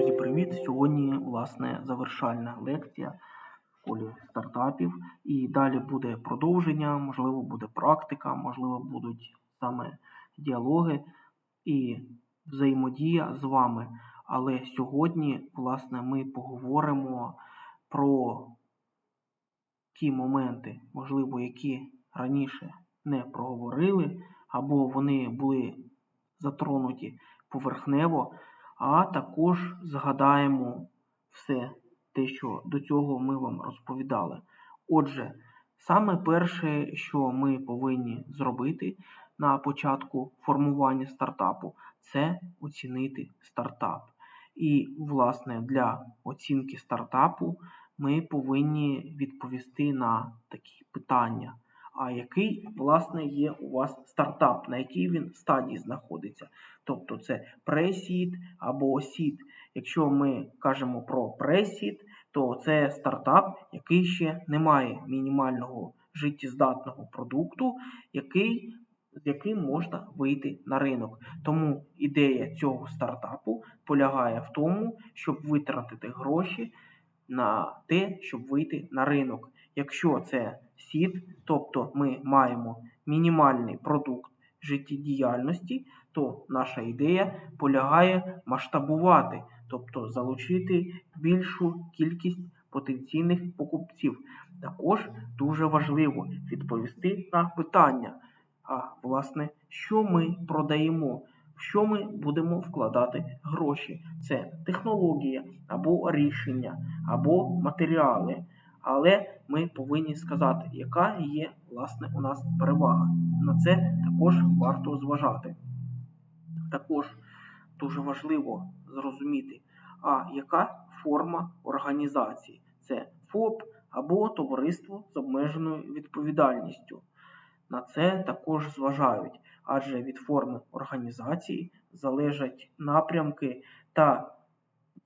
Друзі, привіт! Сьогодні, власне, завершальна лекція в школі стартапів. І далі буде продовження, можливо, буде практика, можливо, будуть саме діалоги і взаємодія з вами. Але сьогодні, власне, ми поговоримо про ті моменти, можливо, які раніше не проговорили, або вони були затронуті поверхнево а також згадаємо все те, що до цього ми вам розповідали. Отже, саме перше, що ми повинні зробити на початку формування стартапу, це оцінити стартап. І, власне, для оцінки стартапу ми повинні відповісти на такі питання а який, власне, є у вас стартап, на якій він стадії знаходиться. Тобто це пресід або сід. Якщо ми кажемо про пресід, то це стартап, який ще не має мінімального життєздатного продукту, який з яким можна вийти на ринок. Тому ідея цього стартапу полягає в тому, щоб витратити гроші на те, щоб вийти на ринок. Якщо це сід, тобто ми маємо мінімальний продукт життєдіяльності, то наша ідея полягає масштабувати, тобто залучити більшу кількість потенційних покупців. Також дуже важливо відповісти на питання, а власне, що ми продаємо що ми будемо вкладати гроші. Це технологія або рішення, або матеріали. Але ми повинні сказати, яка є власне у нас перевага. На це також варто зважати. Також дуже важливо зрозуміти, а яка форма організації? Це ФОП або товариство з обмеженою відповідальністю. На це також зважають, адже від форми організації залежать напрямки та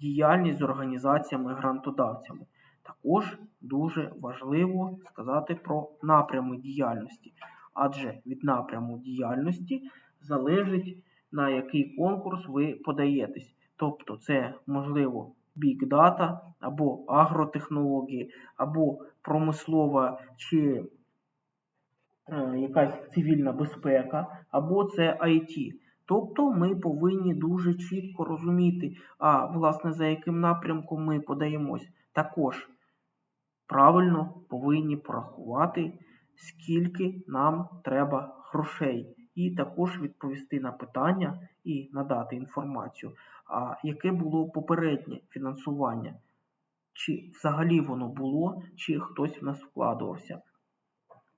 діяльність з організаціями-грантодавцями. Також дуже важливо сказати про напрями діяльності, адже від напряму діяльності залежить, на який конкурс ви подаєтесь. Тобто це можливо Big Data або агротехнології, або промислова чи якась цивільна безпека, або це IT. Тобто ми повинні дуже чітко розуміти, а власне за яким напрямком ми подаємось. Також правильно повинні порахувати, скільки нам треба грошей. І також відповісти на питання і надати інформацію, а яке було попереднє фінансування, чи взагалі воно було, чи хтось в нас вкладувався.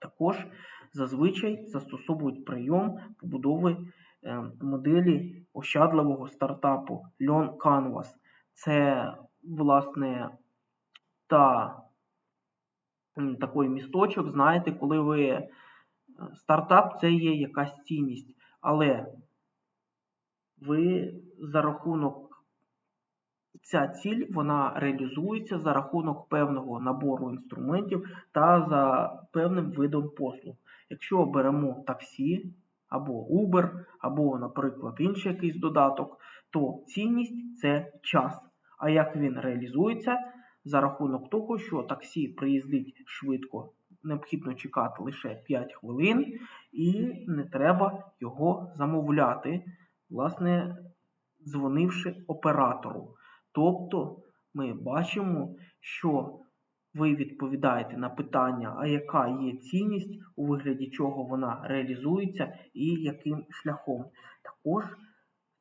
Також зазвичай застосовують прийом побудови е, моделі ощадливого стартапу Learn Canvas. Це, власне, та такий місточок, знаєте, коли ви е, стартап це є якась цінність, але ви за рахунок Ця ціль вона реалізується за рахунок певного набору інструментів та за певним видом послуг. Якщо беремо таксі або Uber, або, наприклад, інший якийсь додаток, то цінність це час. А як він реалізується? За рахунок того, що таксі приїздить швидко, необхідно чекати лише 5 хвилин, і не треба його замовляти, власне, дзвонивши оператору. Тобто ми бачимо, що ви відповідаєте на питання, а яка є цінність, у вигляді чого вона реалізується і яким шляхом. Також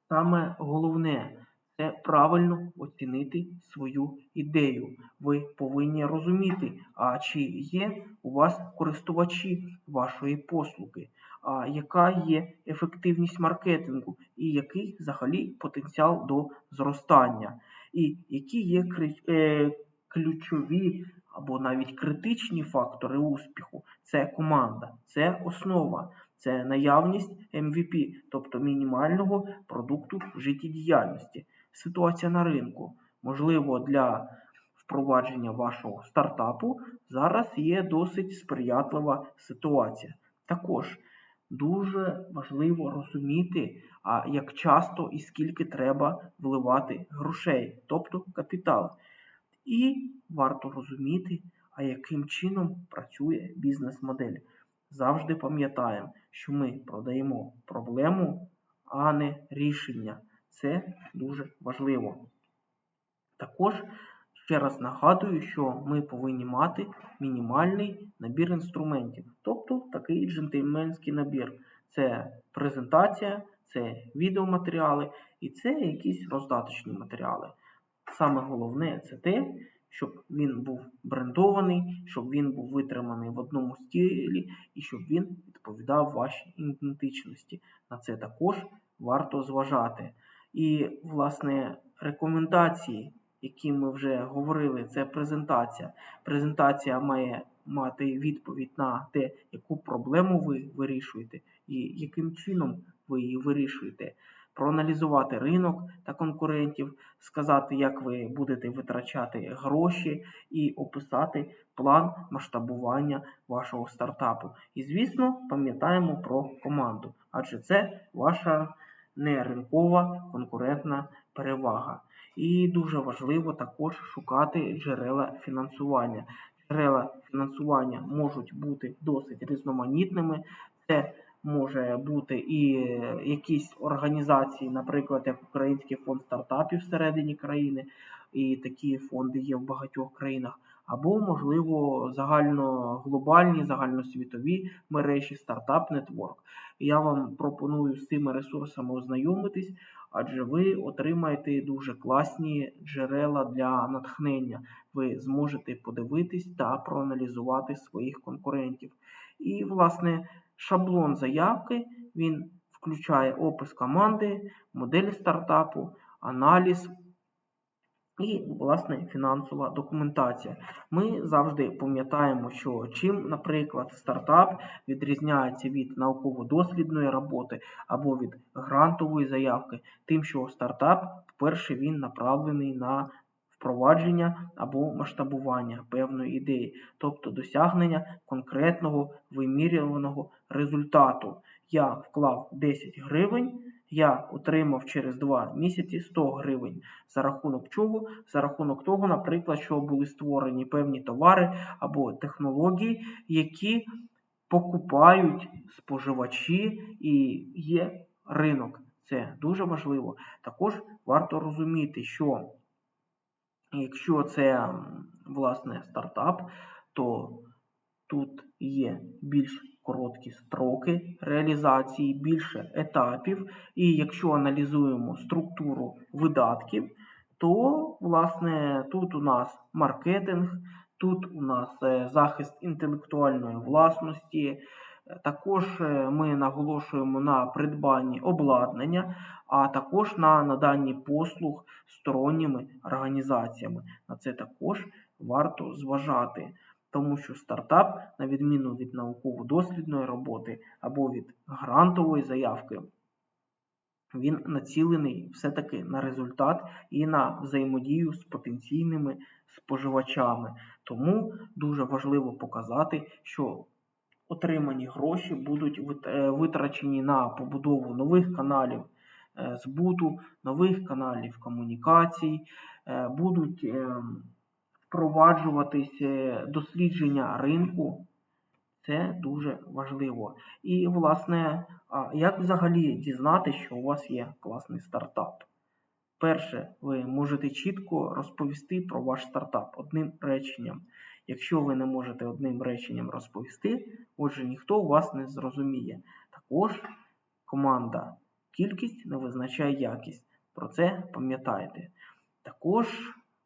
саме головне це правильно оцінити свою ідею. Ви повинні розуміти, а чи є у вас користувачі вашої послуги, а яка є ефективність маркетингу і який взагалі потенціал до зростання і які є е, ключові або навіть критичні фактори успіху. Це команда, це основа, це наявність MVP, тобто мінімального продукту життєдіяльності. Ситуація на ринку. Можливо, для впровадження вашого стартапу зараз є досить сприятлива ситуація. Також дуже важливо розуміти, а як часто і скільки треба вливати грошей, тобто капітал. І варто розуміти, а яким чином працює бізнес-модель. Завжди пам'ятаємо, що ми продаємо проблему, а не рішення. Це дуже важливо. Також ще раз нагадую, що ми повинні мати мінімальний набір інструментів, тобто такий джентльменський набір. Це презентація, це відеоматеріали і це якісь роздаточні матеріали. Саме головне це те, щоб він був брендований, щоб він був витриманий в одному стилі і щоб він відповідав вашій ідентичності. На це також варто зважати. І, власне, рекомендації, які ми вже говорили, це презентація. Презентація має мати відповідь на те, яку проблему ви вирішуєте і яким чином ви її вирішуєте. Проаналізувати ринок та конкурентів, сказати, як ви будете витрачати гроші, і описати план масштабування вашого стартапу. І, звісно, пам'ятаємо про команду, адже це ваша не ринкова конкурентна перевага. І дуже важливо також шукати джерела фінансування. Джерела фінансування можуть бути досить різноманітними. Це може бути і якісь організації, наприклад, як Український фонд стартапів всередині країни, і такі фонди є в багатьох країнах, або, можливо, загальноглобальні, загальносвітові мережі Startup Network. Я вам пропоную з цими ресурсами ознайомитись, адже ви отримаєте дуже класні джерела для натхнення. Ви зможете подивитись та проаналізувати своїх конкурентів. І, власне, шаблон заявки він включає опис команди, модель стартапу, аналіз і, власне, фінансова документація. Ми завжди пам'ятаємо, що чим, наприклад, стартап відрізняється від науково-дослідної роботи або від грантової заявки, тим, що стартап, вперше, він направлений на впровадження або масштабування певної ідеї, тобто досягнення конкретного вимірюваного результату. Я вклав 10 гривень. Я отримав через 2 місяці 100 гривень. За рахунок чого? За рахунок того, наприклад, що були створені певні товари або технології, які покупають споживачі і є ринок. Це дуже важливо. Також варто розуміти, що якщо це власне стартап, то тут є більш короткі строки реалізації, більше етапів. І якщо аналізуємо структуру видатків, то, власне, тут у нас маркетинг, тут у нас е, захист інтелектуальної власності. Також е, ми наголошуємо на придбанні обладнання, а також на наданні послуг сторонніми організаціями. На це також варто зважати тому що стартап, на відміну від науково-дослідної роботи або від грантової заявки, він націлений все-таки на результат і на взаємодію з потенційними споживачами. Тому дуже важливо показати, що отримані гроші будуть е, витрачені на побудову нових каналів е, збуту, нових каналів комунікацій, е, будуть ем, впроваджуватись дослідження ринку. Це дуже важливо. І, власне, як взагалі дізнатися, що у вас є класний стартап? Перше, ви можете чітко розповісти про ваш стартап одним реченням. Якщо ви не можете одним реченням розповісти, отже, ніхто вас не зрозуміє. Також команда кількість не визначає якість. Про це пам'ятайте. Також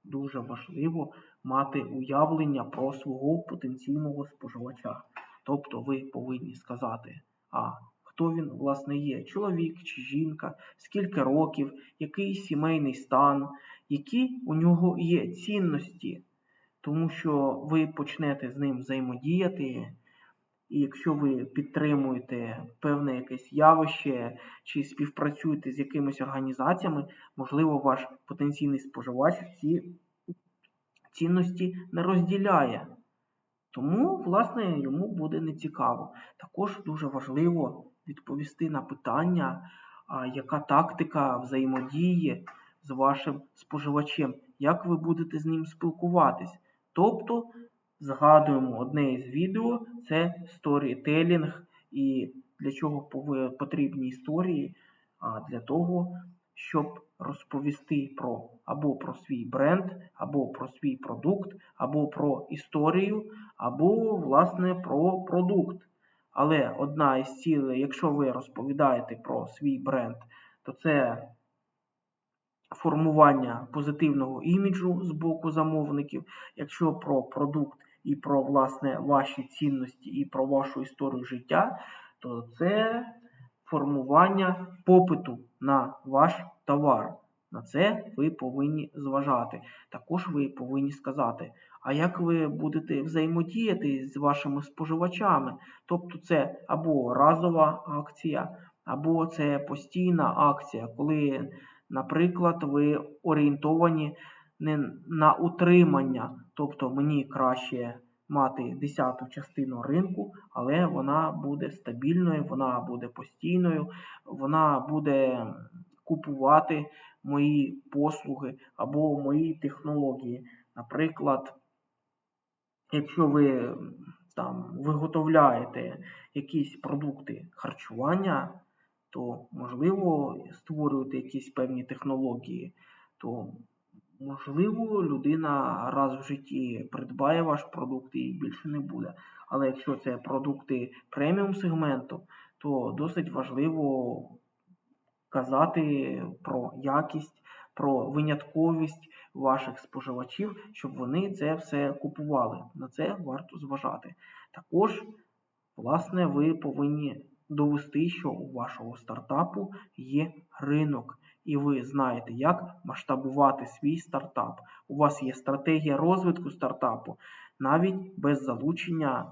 дуже важливо мати уявлення про свого потенційного споживача. Тобто ви повинні сказати, а хто він, власне, є, чоловік чи жінка, скільки років, який сімейний стан, які у нього є цінності, тому що ви почнете з ним взаємодіяти. І якщо ви підтримуєте певне якесь явище чи співпрацюєте з якимись організаціями, можливо, ваш потенційний споживач ці цінності не розділяє. Тому, власне, йому буде нецікаво. Також дуже важливо відповісти на питання, яка тактика взаємодії з вашим споживачем, як ви будете з ним спілкуватись. Тобто, згадуємо одне із відео, це сторітелінг, і для чого потрібні історії, а для того, щоб розповісти про або про свій бренд, або про свій продукт, або про історію, або, власне, про продукт. Але одна із цілей, якщо ви розповідаєте про свій бренд, то це формування позитивного іміджу з боку замовників. Якщо про продукт і про власне ваші цінності і про вашу історію життя, то це формування попиту на ваш товар. На це ви повинні зважати. Також ви повинні сказати, а як ви будете взаємодіяти з вашими споживачами? Тобто це або разова акція, або це постійна акція, коли, наприклад, ви орієнтовані не на утримання, тобто мені краще мати десяту частину ринку, але вона буде стабільною, вона буде постійною, вона буде купувати мої послуги або мої технології. Наприклад, якщо ви там виготовляєте якісь продукти харчування, то можливо створюєте якісь певні технології, то можливо людина раз в житті придбає ваш продукт і більше не буде. Але якщо це продукти преміум сегменту, то досить важливо казати про якість, про винятковість ваших споживачів, щоб вони це все купували. На це варто зважати. Також, власне, ви повинні довести, що у вашого стартапу є ринок, і ви знаєте, як масштабувати свій стартап. У вас є стратегія розвитку стартапу навіть без залучення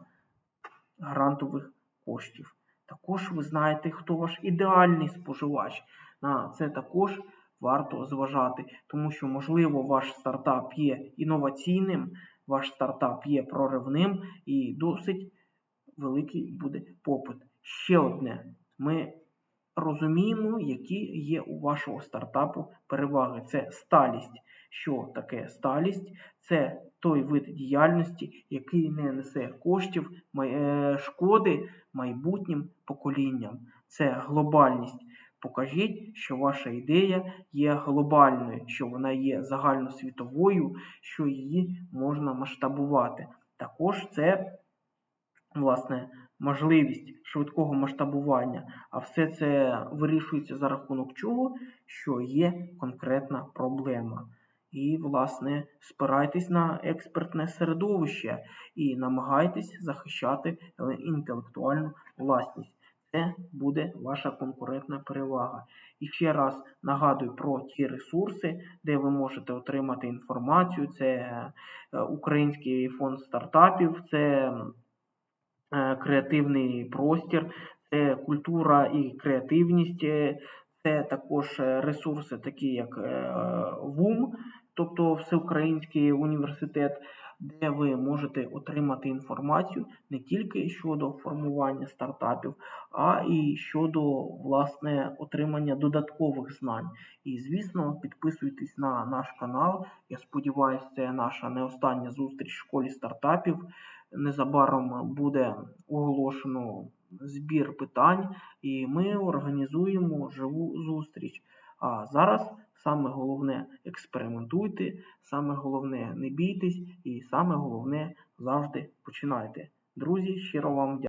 грантових коштів. Також ви знаєте, хто ваш ідеальний споживач. На це також варто зважати, тому що, можливо, ваш стартап є інноваційним, ваш стартап є проривним і досить великий буде попит. Ще одне, ми розуміємо, які є у вашого стартапу переваги. Це сталість. Що таке сталість? Це той вид діяльності, який не несе коштів, е, шкоди майбутнім поколінням. Це глобальність. Покажіть, що ваша ідея є глобальною, що вона є загальносвітовою, що її можна масштабувати. Також це власне можливість швидкого масштабування, а все це вирішується за рахунок чого, що є конкретна проблема. І, власне, спирайтесь на експертне середовище і намагайтесь захищати інтелектуальну власність. Це буде ваша конкурентна перевага. І ще раз нагадую про ті ресурси, де ви можете отримати інформацію. Це е, Український фонд стартапів, це креативний простір, це культура і креативність, е, це також е, ресурси, такі як е, ВУМ, тобто Всеукраїнський університет, де ви можете отримати інформацію не тільки щодо формування стартапів, а і щодо власне отримання додаткових знань. І, звісно, підписуйтесь на наш канал. Я сподіваюся, це наша не остання зустріч в школі стартапів. Незабаром буде оголошено збір питань, і ми організуємо живу зустріч. А зараз саме головне експериментуйте, саме головне не бійтесь, і саме головне завжди починайте. Друзі, щиро вам дякую.